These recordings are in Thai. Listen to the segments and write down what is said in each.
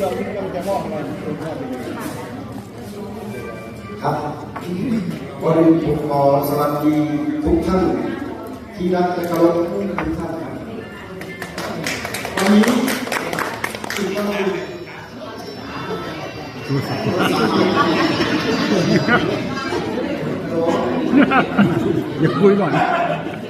เราที่เราจะมอบอะไรคุณมอบไปเลยครับวันนี้ผมขอสวัสดีทุกท่านที่รักและเคารพทุกท่านครับวันนี้สิ่งที่เราอย่าคุยก่อน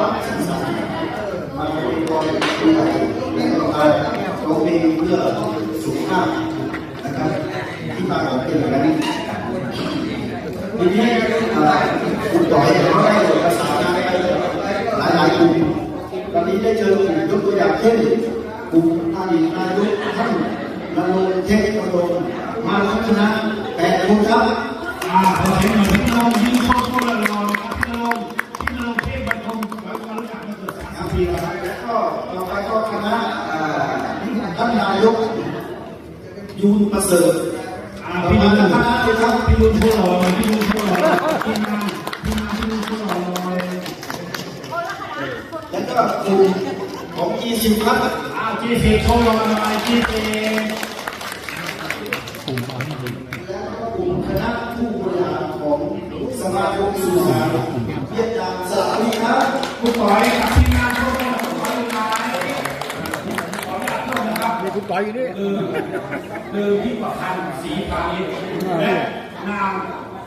รับสื่อสารมาบริกรด้วยและก็มาร้องเพลงเพื่อสุขภาพนะครับที่มาของเพลงนี้ทีนี้คุณต่อยเขาได้ประสานงานไปหลายหลายๆกลุ่มวันนี้ได้เจอกลุ่มยกตัวอย่างเช่นกลุ่มอดีตนายกท่านนรงค์เทพนรงค์มาทั้งคณะแปดคนครับอ่าขอเสียงหน่อยพี่น้องยืนโค้งโค้งรอน ต่อไปก็คณะอ่าท่านนายกยูนประเสริฐอ่าต่อพี่มานุ่นคณะที่ครับพี่นุ่นโค้งรอพี่นุ่นโค้งรอพี่นาพี่นาพี่นุ่นโค้งรอแล้วก็กลุ่มของอีสิครับอ่าจีซีโค้งรอหน่อยจีซีและก็กลุ่มคณะผู้บริหารของสมาคมสื่อสารเวียดนามสวัสดีครับผู้ต่อยกับ ต่อยอยู่นี่คือคือพี่ประพันธ์ศรีพาณิชย์และนาง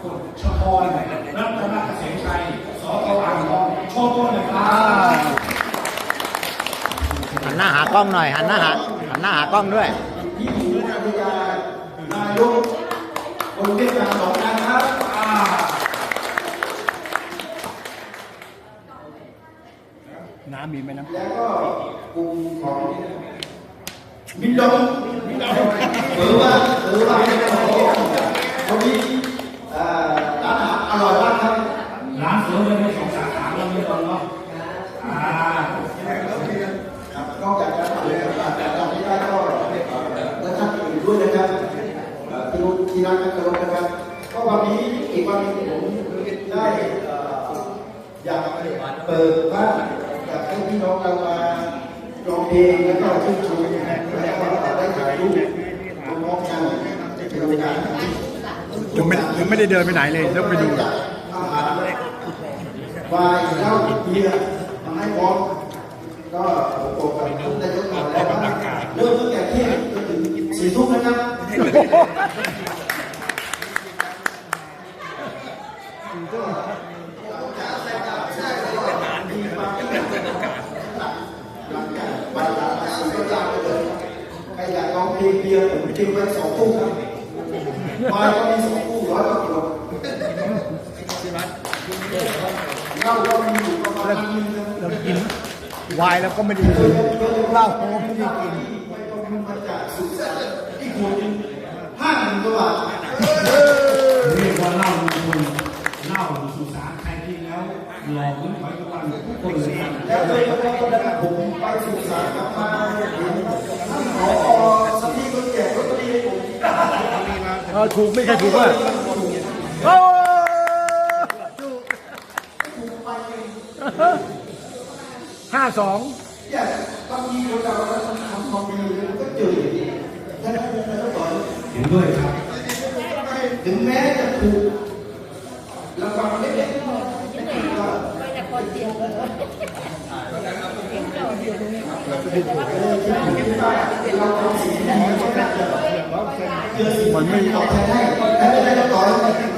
กฎชพรรัตนเกษมชัยสตอ่างทองโชว์ตัวหน่อยครับหันหน้าหากล้องหน่อยหันหน้าหาหันหน้าหากล้องด้วยที่อยู่ในการบริการนายกคนเวียดนามสองการครับอ่าน้ำมีไหมน้ำ แล้วก็กลุ่มของ มินดงมินดงหรือว่าหรือว่าคนนี้เอ่อร้านอาหารอร่อยมากครับร้านเสริมเลยมีสองสาขาเราไม่ต้องเนาะอ่าครับนอกจากการทำเลยครับแต่เราไม่ได้ก็และท่านอื่นด้วยนะครับเอ่ที่รู้ที่รักและเคารพนะครับก็วันนี้อีกวันนึงผมได้อยากเปิดบ้านอยากให้พี่น้องเรามาร้องเพลงแล้วก็ชื่นชม แล้วก็ได้ถ่ายรูปพร้อมๆกันเป็นโอกาสที่ยังไม่ยังไม่ได้เดินไปไหนเลยต้องไปดูอาหารวายเหล้าเบียร์มาให้พร้อมก็โปรกับทุกนายกก่อนแล้วเริ่มตั้งแต่เที่ยงจนถึงสี่ทุ่มนะครับใครอยากลองเพล งเบียร์ผมกินไปสองตู้ครับวาก็มีสองตู้ร้อยกว่าขวดเหล้าก็มีอยู่ประมาณนึงนะเรากินวายแล้วก็ไม่ได้กินเหล้าก็ไม่ได้กินมาจากสุสานที่ขวดหนึ่งห้าหมื่นกว่าเรียกว่าเหล้าลุงพลเหล้าสุสานใครกินแล้วหลอกเหมือนหอยทุกวันทุกคนเลยแล้วเลยก็ตอนนั้นผมไปสุสานกลับมา ถูกไม่ใช่ถูกอะโอ้ถูกห้าสองเนี่ยบามีคนเราแล้วทำความดีมันก็จออย่างนี้ฉะนั้นเราต้องสอนเห็นด้วยครับ ถึงแม้จะถูกรางวัลเล็กๆน้อยๆไม่ถูกก็เราทำสิ่งที่ดีก็น่าจะเจองที่ดีตอบแทนให้และไม่ได้ก็ต่อ